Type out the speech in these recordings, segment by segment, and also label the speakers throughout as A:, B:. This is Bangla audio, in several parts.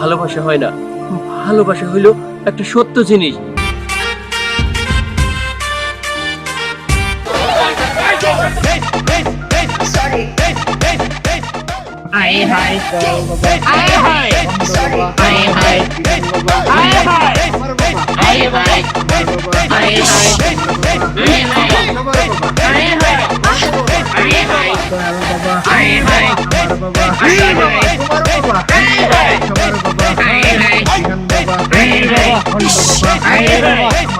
A: ভালোবাসা হয় না। ভালোবাসা হইল একটা সত্য জিনিস।
B: Ay, hay.
C: Ay,
B: hay. Ay,
C: hay.
B: Ay, hay.
C: Ay,
B: hay. Ay,
C: hay. Ay,
B: hay. Ay,
C: hay.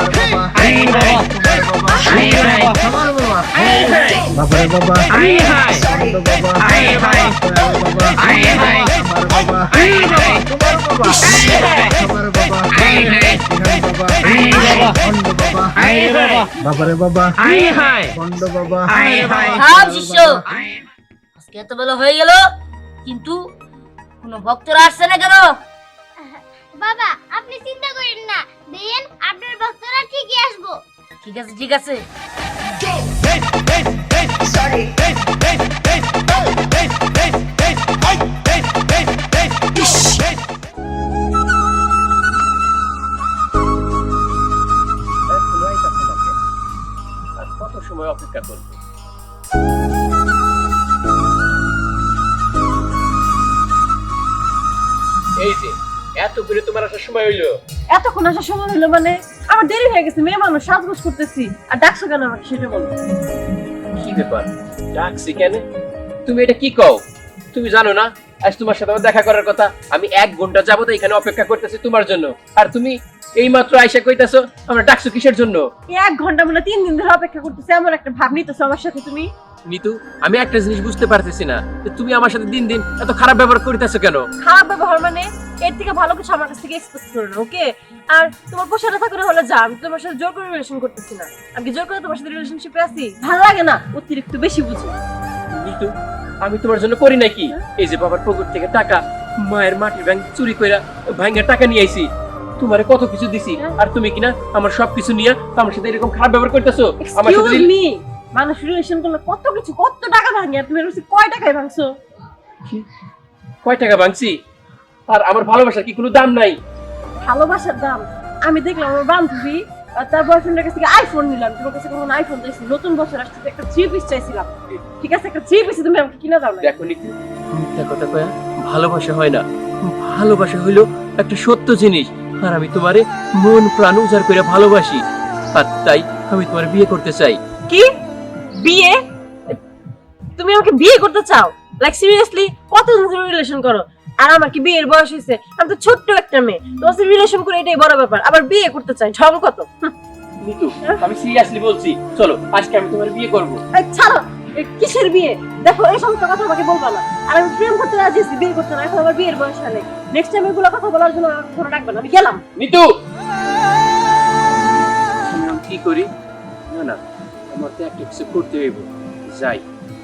C: বাবা বাবা তোমার বাবা বাবা বাবা বাবা বাবা বাবা
D: শিষ্য আজকে এত বেলা হয়ে গেল কিন্তু কোনো ভক্তরা আসছে না কেন
E: বাবা আপনি চিন্তা করেন না। দেন আপনার ভক্তরা ঠিকই আসব।
D: ঠিক আছে ঠিক আছে।
A: কত এত করে আসার সময় হইল।
F: এতক্ষণ আসার সময় হলো মানে আমার দেরি হয়ে গেছে, মেয়ে মানুষ, সাজগোজ করতেছি। আর ডাকছো কেন আমাকে সেটা বলো।
A: ব্যাপার। ডাকছি কেন? তুমি এটা কি কও? তুমি জানো না, আজ তোমার সাথে আমার দেখা করার কথা। আমি এক ঘণ্টা যাব তো এখানে অপেক্ষা করতেছি তোমার জন্য। আর তুমি এই মাত্র আইসা কইতাছো আমরা ডাকছো কিসের জন্য?
F: এক ঘণ্টা মানে তিন দিন ধরে অপেক্ষা করতেছি এমন একটা ভাব নিতেছো আমার সাথে তুমি?
A: নিতু আমি একটা জিনিস বুঝতে পারতেছি না। যে তুমি আমার সাথে দিন দিন এত খারাপ ব্যবহার করিতেছো কেন?
F: খারাপ ব্যবহার মানে এর থেকে ভালো কিছু আমার কাছ থেকে এক্সপেক্ট করো ওকে আর তোমার পোষাটা থাকলে হলে যা আমি তোমার সাথে জোর করে রিলেশন করতেছি না। আমি কি জোর করে তোমার সাথে রিলেশনশিপে আছি? ভালো লাগে না অতিরিক্ত বেশি বুঝো।
A: নিতু আমি তোমার জন্য করি নাকি এই যে বাবার পকেট থেকে টাকা মায়ের মাটির ব্যাংক চুরি কইরা ভাঙ্গা টাকা নিয়ে আইছি। তোমারে কত কিছু দিছি আর তুমি কিনা আমার সব কিছু নিয়ে আমার সাথে এরকম খারাপ ব্যবহার করতেছো? আমার সাথে
F: মানুষ রিলেশন করলে কত কিছু কত টাকা ভাঙি আর তুমি কয় টাকায় ভাঙছো?
A: কয় টাকা ভাঙছি? আর আমার ভালোবাসার কি কোনো দাম নাই?
F: ভালোবাসার দাম? আমি দেখলাম আমার বান্ধবী আর তার বয়ফ্রেন্ডের কাছ থেকে আইফোন নিলাম তোমার কাছে কোনো আইফোন চাইছি নতুন বছর আসছে একটা থ্রি পিস চাইছিলাম। ঠিক আছে একটা থ্রি পিস তুমি আমাকে কিনে দাও না।
A: দেখো নিতু মিথ্যা কথা কয়া ভালোবাসা হয় না। ভালোবাসা হইল একটা সত্য জিনিস। আর আমি তোমারে মন প্রাণ উজাড় করে ভালোবাসি। আর তাই আমি তোমার বিয়ে করতে চাই।
F: কি? বিয়ে? তুমি আমাকে বিয়ে করতে চাও? লাইক সিরিয়াসলি কতদিন ধরে রিলেশন করো? আর আমার কি বিয়ের বয়স হয়েছে? আমি তো ছোট্ট একটা মেয়ে। তোমার সাথে রিলেশন করে এটাই বড় ব্যাপার। আবার বিয়ে করতে চাই ঢং কত? হুম,
A: নিতু আমি সিরিয়াসলি বলছি। চলো আজকে আমি তোমার বিয়ে করব।
F: ছাড়ো। কিসের বিয়ে? দেখো এই সমস্ত কথা আমাকে বলবা না। আর আমি প্রেম করতে রাজি আছি বিয়ে করতে না এখন আমার বিয়ের বয়স হলে নেক্সট টাইম এগুলো কথা বলার জন্য আমাকে ফোন রাখবে না। আমি গেলাম।
A: নিতু আমি কি করি? না না আমার তো একটা কিছু করতে হইব। যাই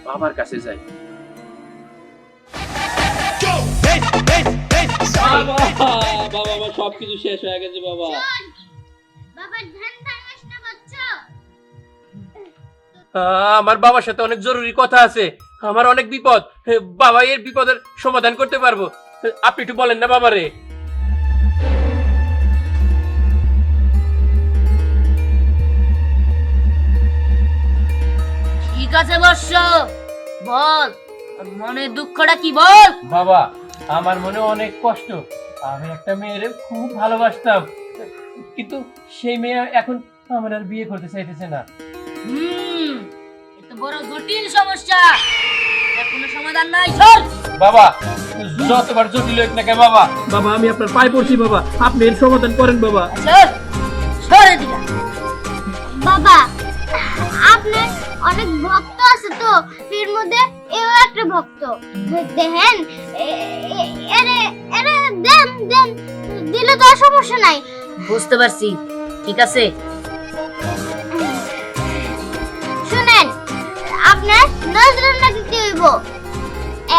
A: বাবার কাছে যাই।
G: বাবা বাবা সবকিছু শেষ হয়ে গেছে বাবা।
A: আমার বাবার সাথে অনেক জরুরি কথা আছে। আমার অনেক বিপদ। বাবা এর বিপদের সমাধান করতে পারব। আপনি একটু বলেন না বাবারে।
D: ঠিক আছে বর্ষ বল মনের দুঃখটা কি বল?
A: বাবা আমার মনে অনেক কষ্ট। আমি একটা মেয়ের খুব ভালোবাসতাম। কিন্তু সেই মেয়ে এখন আমার আর বিয়ে করতে চাইতেছে না।
D: হুম বড় জটিল সমস্যা। কোনো সমাধান নাই চল।
A: বাবা যতবার জটিল হোক না কেন বাবা। বাবা আমি আপনার পায়ে পড়ছি বাবা। আপনি এর সমাধান করেন বাবা।
D: চল সরে দিলা
E: বাবা আপনার অনেক ভক্ত আছে তো এর মধ্যে এও একটা ভক্ত। দেখেন এরে এরে দেন দেন দিলে তো আর সমস্যা নাই।
D: বুঝতে পারছি ঠিক আছে?
E: আপনার নজরানা দিতে হইব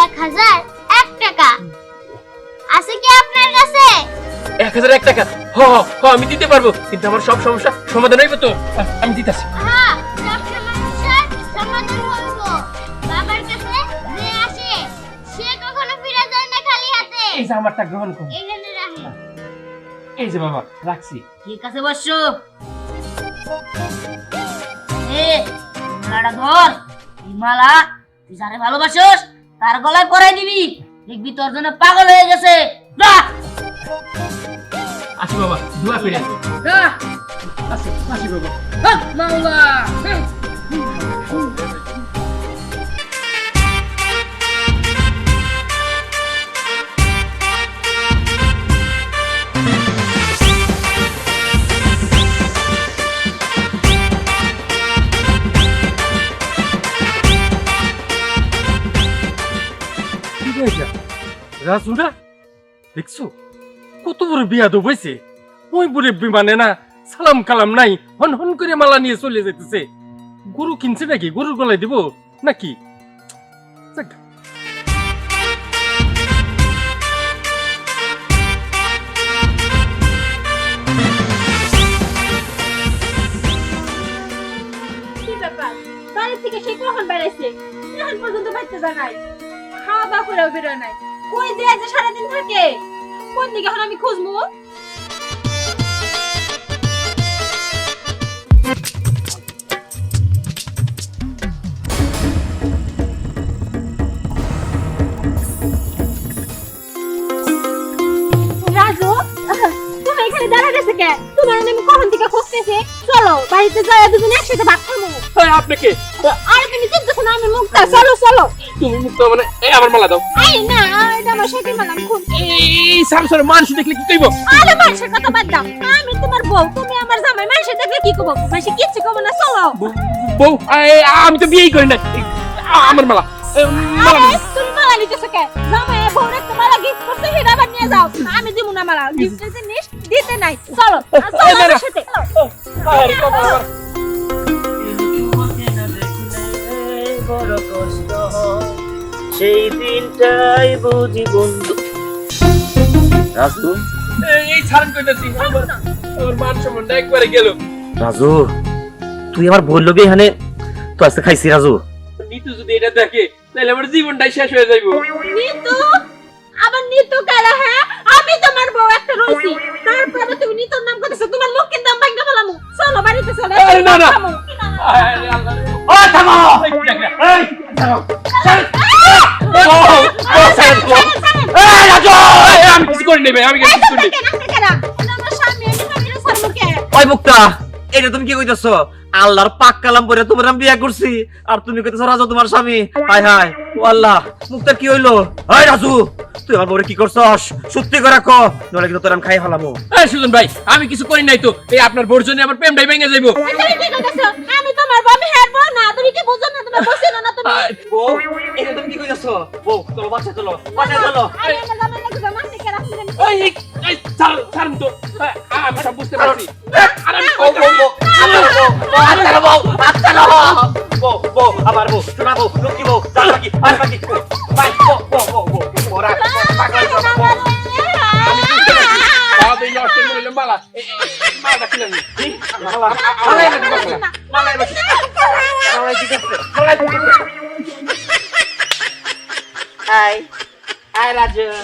E: এক হাজার এক টাকা আছে কি আপনার কাছে
A: এক হাজার এক টাকা। হ হ, আমি দিতে পারব কিন্তু আমার সব সমস্যা সমাধান হইব তো? আমি দিতেছি।
E: হ্যাঁ সব সমস্যার সমাধান হইব। বাবার কাছে যে আসে সে কখনো ফিরে যায় না খালি হাতে।
A: এই যে আমারটা গ্রহণ করুন
E: এখানে রাখি।
A: এই যে বাবা রাখছি।
D: ঠিক আছে বসো এ ধর। মালা তুই যারে ভালোবাসোস তার গলায় পরাই দিবি। দেখবি তোর জন্য পাগল হয়ে গেছে।
A: আসি বাবা দুয়া
D: ফিরে
A: আসি বাবা।
D: হ্যাঁ, মাওলা
H: এটা? রাজুরা? দেখছ? কত বড় বিয়া তো বইছে বুড়ে বিমানে না সালাম কালাম নাই, হন হন করে মালা নিয়ে চলে যেতেছে। গরু কিনছে নাকি? গরুর গলায় দিব? নাকি?
F: সে কখন বেড়াইছে? এখন পর্যন্ত বাড়িতে জানাই খাওয়া দাওয়া করেও বেরোয় নাই। কই যে আজ সারাদিন থাকে? কোন দিকে এখন আমি খুঁজবো? তোমার আমি কখন থেকে খুঁজতেছি? চলো বাড়িতে যাই দুজনে একসাথে ভাত খাব
A: এই, আপনাকে
F: আরে তুমি চিন্তাছো না আমি মুক্তা। চলো চলো।
A: তুমি মুক্ত মানে এই আমার মালা দাও
F: এই না এটা আমার সাথে মালাম খুব
A: এই সার সার মানুষ দেখলে কি কইব
F: আরে মানুষের কথা বাদ দাও আমি তোমার বউ তুমি আমার জামাই মানুষের দেখলে কি করব মানুষে কিচ্ছু না চলো
A: বউ আমি তো বিয়েই করি না আমার মালা
F: তুমি মালা নিতেছো কে জামাই বউর একটা মালা গিফট আবার নিয়ে যাও আমি দিব না মালা গিফটের জিনিস দিতে নাই চলো। আমার সাথে
B: সেই দিনটাই বুঝি বন্ধু। রাজু?
A: এই, ছাড়ন কইতাছি আমার আমার মান সম্মানটা একবারে গেল।
B: রাজু তুই আমার বলল এখানে তো আজকে খাইছি রাজু।
A: নিতু যদি এটা দেখে তাহলে আমার জীবনটাই শেষ হয়ে যাইব।
F: নিতু? আবার নিতু কারা হ্যাঁ? আমি তোমার বউ একটা রইছি তারপরে তুমি নিতুর নাম করতেছো তোমার মুখ কিন্তু আমি ভাঙা ফেলামু। চলো বাড়িতে চলো
A: আরে, না, না। আরে আল্লাহ
B: ও থামো!
A: এই, দেখ আমি কিছু ভাই?
F: এটা
B: তুমি কি কইতেছো আল্লাহর পাক কালাম পরে তোমার আমি বিয়া করছি আর তুমি কইতেছো রাজু তোমার স্বামী হাই হাই ও আল্লাহ মুক্তার কি হইল হাই রাজু তুই আমার বউরে কি করছস সত্যি করে রাখো নলে কিন্তু তোর খাই
A: এই, সুজন ভাই আমি কিছু করি নাই তো এই আপনার বোর জন্য আমার প্রেমটাই ভেঙে যাইব
F: তুমি তোমার হের বউ না। তুমি কি বুঝো না? বউ ছিল না তুমি?
B: বউ এটা তুমি কি কইতেছো বউ চলো বাচ্চা চলো বাচ্চা চলো
F: আমি আমার জামাই লাগে জামা থেকে রাখছি।
A: এই, এই, এই, ছাড়, তো। আমি সব বুঝতে পারছি। আর আমি
B: বউ বউ আমার বউ আচ্ছা না বউ আচ্ছা না বউ বউ আমার বউ শোনা বউ লক্ষ্মী বউ জান বাকি আর বাকি বাই বউ বউ বউ বউ ওরা পাগল সব বউ
A: সব এই নষ্টের মূল্য হলো মালা। এই,
B: মালা এনে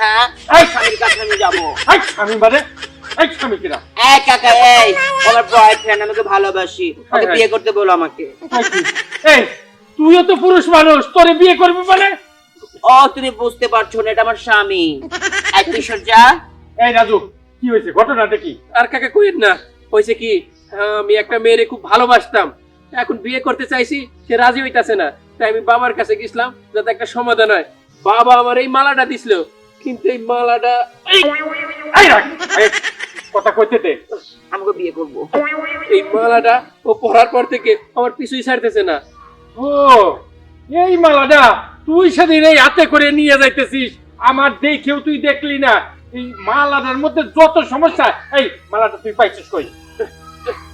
B: হ্যাঁ? এই স্বামীর কাছে আমি যাব।
H: এই স্বামী মানে? এই স্বামী কিরা?
B: এই কাকা এই। আমার বয়ফ্রেন্ড আমাকে ভালোবাসি। ওকে
H: হ্যাঁ, হ্যাঁ।
B: বিয়ে করতে বলো আমাকে।
H: এই তুইও তো পুরুষ মানুষ তোরে বিয়ে করবি মানে?
I: ও তুমি বুঝতে পারছ না এটা আমার স্বামী। এই তুই সজ্জা
H: এই রাজু কি হয়েছে? ঘটনাটা কি?
A: আর কাকা কইেন না হয়েছে কি আমি একটা মেয়েরে খুব ভালোবাসতাম। এখন বিয়ে করতে চাইছি সে রাজি হইতাছে না। তাই আমি বাবার কাছে গেছিলাম যাতে একটা সমাধান হয়। বাবা আমার এই মালাটা দিছিল কিন্তু এই মালাটা
H: কথা কইতে দে।
I: আমাকে বিয়ে করব।
A: এই মালাটা ও পড়ার পর থেকে আমার পিছুই ছাড়তেছে না।
H: ও এই মালাটা তুই সেদিন এই হাতে করে নিয়ে যাইতেছিস। আমার দেখেও তুই দেখলি না। এই মালাটার মধ্যে যত সমস্যা এই মালাটা তুই পাইছিস কই?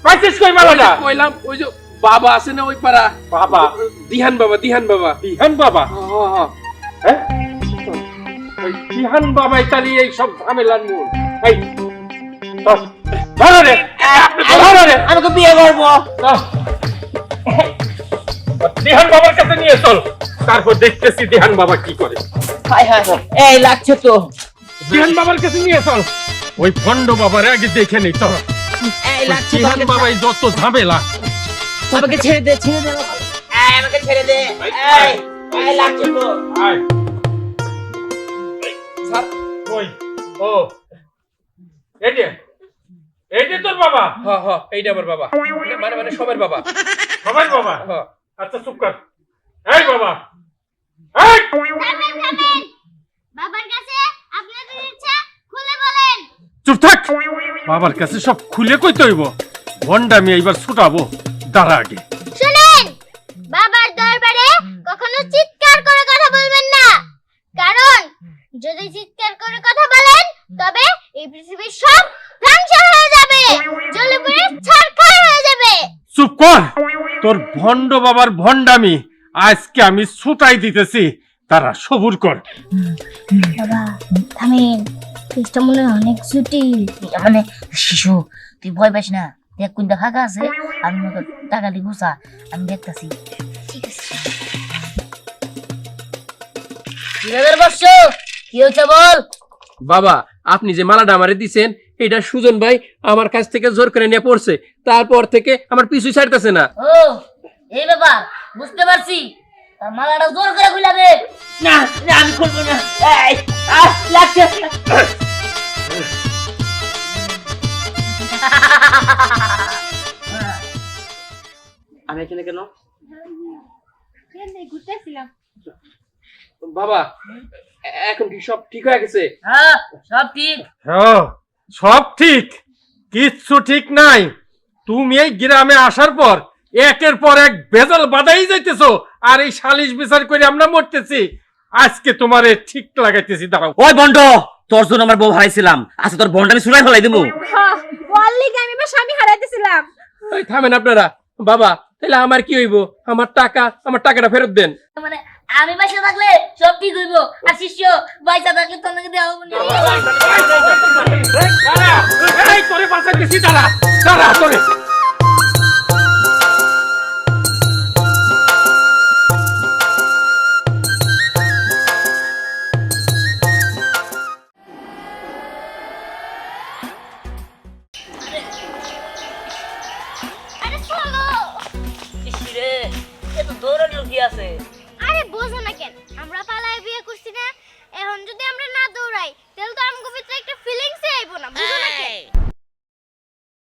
H: পাইছিস কই মালাটা?
A: কইলাম ওই যে বাবা আছে না ওই পাড়া?
H: বাবা।
A: দিহান বাবা দিহান বাবা।
H: বিহান বাবা? হ্যাঁ। ওই বিহান বাবাই তালি এই সব ঝামেলার মূল। এই ধর, রে। ধরো রে।
I: আমাকে বিয়ে করব।
H: দিহান বাবার কাছে নিয়ে চল। তারপর দেখতেছি দিহান বাবা কি করে।
I: হায় হায় এই লাগছে তো।
H: দিহান বাবার কাছে নিয়ে চল। ওই ভণ্ড বাবার আগে দেখে নেই চল
I: এই লাগছে তো
H: দিহান বাবাই যত ঝামেলা।
I: আমাকে ছেড়ে দে ছেড়ে দে আমাকে ছেড়ে দে। এই এই লাগছে তো।
H: আয়।
A: স্যার।
H: ওই ও। এই যে তোর বাবা?
A: হ হ এইটা আমার বাবা। মানে মানে সবার বাবা।
H: সবাই বাবা?
A: হ।
H: আচ্ছা চুপ কর। এই বাবা। এই!
E: থামেন থামেন। বাবার কাছে আপনাদের ইচ্ছা খুলে বলেন।
H: চুপ থাক। বাবার কাছে সব খুলে কইতে হইব। ভন্ডামি এইবার ছুটাবো। দাঁড়া আগে
E: শুনেন বাবার দরবারে কখনো চিৎকার করে কথা বলবেন না কারণ যদি চিৎকার করে কথা বলেন তবে এই পৃথিবীর সব ধ্বংস হয়ে যাবে জ্বলে পুড়ে ছারখার হয়ে যাবে
H: তোর ভন্ড বাবার ভন্ডামি আজকে আমি ছুটাই দিতেছি তারা সবুর কর।
E: বাবা থামেন কেসটা মনে হয় অনেক জটিল
D: মানে শিশু তুই ভয় পাস না। দেখ কোনটা ফাঁকা আছে আমি মতো টাকা দিয়ে ঘুষা আমি দেখতাছি। বল?
A: বাবা আপনি যে মালাটা আমারে দিছেন এটা সুজন ভাই আমার কাছ থেকে জোর করে নিয়ে পড়ছে। তারপর থেকে আমার পিছু ছাড়তেছে না।
D: ও এই ব্যাপার বুঝতে পারছি। তার মালাটা জোর করে খুলাবে
I: না না আমি খুলবো না। এই আহ, লাগছে। আমি এখানে কেন?
A: বাবা এখন কি সব ঠিক হয়ে গেছে?
D: হ্যাঁ সব ঠিক।
H: হ্যাঁ। সব ঠিক কিচ্ছু ঠিক নাই। তুমি এই গ্রামে আসার পর একের পর এক ভেজাল বাদাই যাইতেছো আর এই সালিশ বিচার করে আমরা মরতেছি। আজকে তোমারে ঠিক লাগাইতেছি দাঁড়াও।
B: ওই বন্ড তোর জন্য আমার বউ হারাইছিলাম। আচ্ছা তোর বন্ড আমি শুনাই ফেলাই দেবো
F: বললি কি আমি আমার স্বামী হারাইতেছিলাম।
A: এই থামেন আপনারা। বাবা তাহলে আমার কি হইব? আমার টাকা আমার টাকাটা ফেরত দেন।
D: মানে আমি বাসা থাকলে সব ঠিক হইব আর শিষ্য পয়সা থাকলে তোমাকে দেওয়া হবে না।